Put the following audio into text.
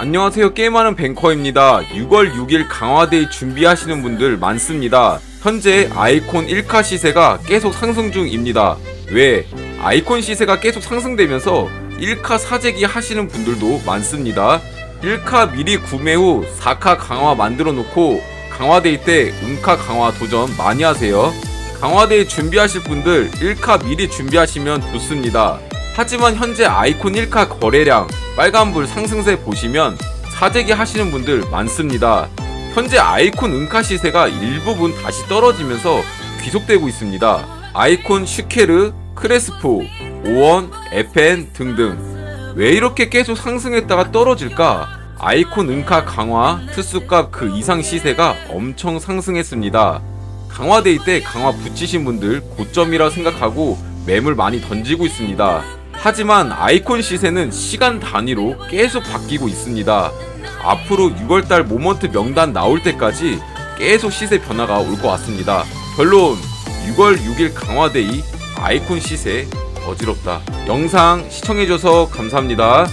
안녕하세요. 게임하는 뱅커입니다. 6월 6일 강화데이 준비하시는 분들 많습니다. 현재 아이콘 1카 시세가 계속 상승 중입니다. 왜? 아이콘 시세가 계속 상승되면서 1카 사재기 하시는 분들도 많습니다. 1카 미리 구매 후 4카 강화 만들어 놓고 강화데이 때 음카 강화 도전 많이 하세요. 강화데이 준비하실 분들 1카 미리 준비하시면 좋습니다. 하지만 현재 아이콘 1카 거래량 빨간불 상승세 보시면 사재기 하시는 분들 많습니다. 현재 아이콘 은카 시세가 일부분 다시 떨어지면서 귀속되고 있습니다. 아이콘 슈케르, 크레스포, 오원, 에펜 등등 왜 이렇게 계속 상승했다가 떨어질까? 아이콘 은카 강화, 특수값 그 이상 시세가 엄청 상승했습니다. 강화데이 때 강화 붙이신 분들 고점이라 생각하고 매물 많이 던지고 있습니다. 하지만 아이콘 시세는 시간 단위로 계속 바뀌고 있습니다. 앞으로 6월달 모먼트 명단 나올 때까지 계속 시세 변화가 올 것 같습니다. 결론 6월 6일 강화데이 아이콘 시세 어지럽다. 영상 시청해줘서 감사합니다.